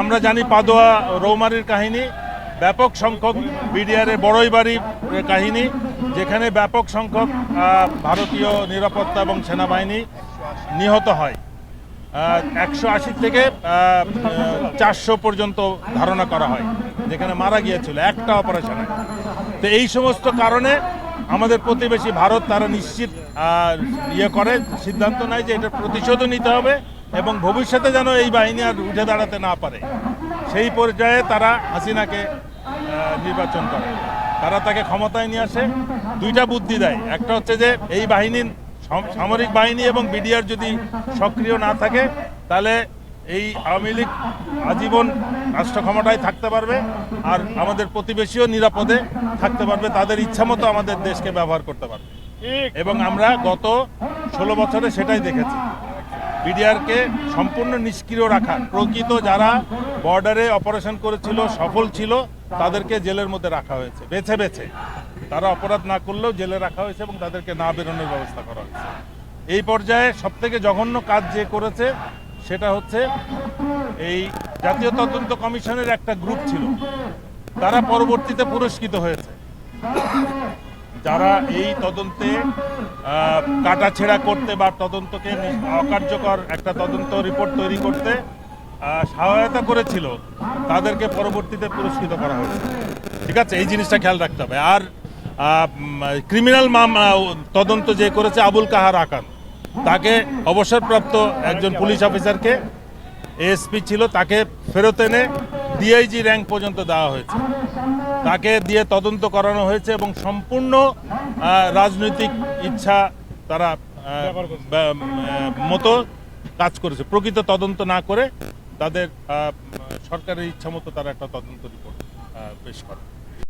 আমরা জানি পাদোয়া রৌমারির কাহিনী, ব্যাপক সংখ্যক বিডিআরের বড়ই বাড়ির কাহিনী, যেখানে ব্যাপক সংখ্যক ভারতীয় নিরাপত্তা এবং সেনাবাহিনী নিহত হয়। একশো আশি থেকে চারশো পর্যন্ত ধারণা করা হয়, যেখানে মারা গিয়েছিল, একটা অপারেশনে তো এই সমস্ত কারণে আমাদের প্রতিবেশী ভারত তারা নিশ্চিত ইয়ে করে, সিদ্ধান্ত নেয় যে এটার প্রতিশোধও নিতে হবে। এবং ভবিষ্যতে যেন এই বাহিনী আর উঠে দাঁড়াতে না পারে। সেই পর্যায়ে তারা হাসিনাকে নির্বাচন করে। তারা তাকে ক্ষমতায় নিয়ে আসে। দুইটা বুদ্ধি দেয়। একটা হচ্ছে যে এই বাহিনীর সামরিক বাহিনী এবং বিডিআর যদি সক্রিয় না থাকে তাহলে এই আওয়ামী লীগ আজীবন রাষ্ট্র ক্ষমতায় থাকতে পারবে আর আমাদের প্রতিবেশীও নিরাপদে থাকতে পারবে। তাদের ইচ্ছা মতো আমাদের দেশকে ব্যবহার করতে পারবে। এবং আমরা গত ষোলো বছরে সেটাই দেখেছি। বিডিআরকে সম্পূর্ণ নিষ্ক্রিয় রাখা প্রকৃত যারা বর্ডারে অপারেশন করেছিল, সফল ছিল, তাদেরকে জেলের মধ্যে রাখা হয়েছে। বেছে বেছে। তারা অপরাধ না করলেও জেলে রাখা হয়েছে এবং তাদেরকে না বেরোনোর ব্যবস্থা করা হয়েছে। এই পর্যায়ে সবথেকে জঘন্য কাজ যে করেছে, সেটা হচ্ছে এই জাতীয় তদন্ত কমিশনের একটা গ্রুপ ছিল। তারা পরবর্তীতে পুরস্কৃত হয়েছে। যারা এই তদন্তে কাটাছেঁড়া করতে বা তদন্তকে অকার্যকর একটা তদন্ত রিপোর্ট তৈরি করতে সহায়তা করেছিল, তাদেরকে পরবর্তীতে পুরস্কৃত করা হয়েছে ঠিক আছে, এই জিনিসটা খেয়াল রাখতে হবে। আর ক্রিমিনাল মামলা তদন্ত যে করেছে আবুল কাহার আকান, তাকে অবসরপ্রাপ্ত একজন পুলিশ অফিসারকে এএসপি ছিল, তাকে ফেরত এনে ডিআইজি র্যাঙ্ক পর্যন্ত দেওয়া হয়েছে। তাকে দিয়ে তদন্ত করানো হয়েছে এবং সম্পূর্ণ রাজনৈতিক ইচ্ছা তারা মতো কাজ করেছে। প্রকৃত তদন্ত না করে তাদের সরকারের ইচ্ছা মতো তারা একটা তদন্ত রিপোর্ট পেশ করে।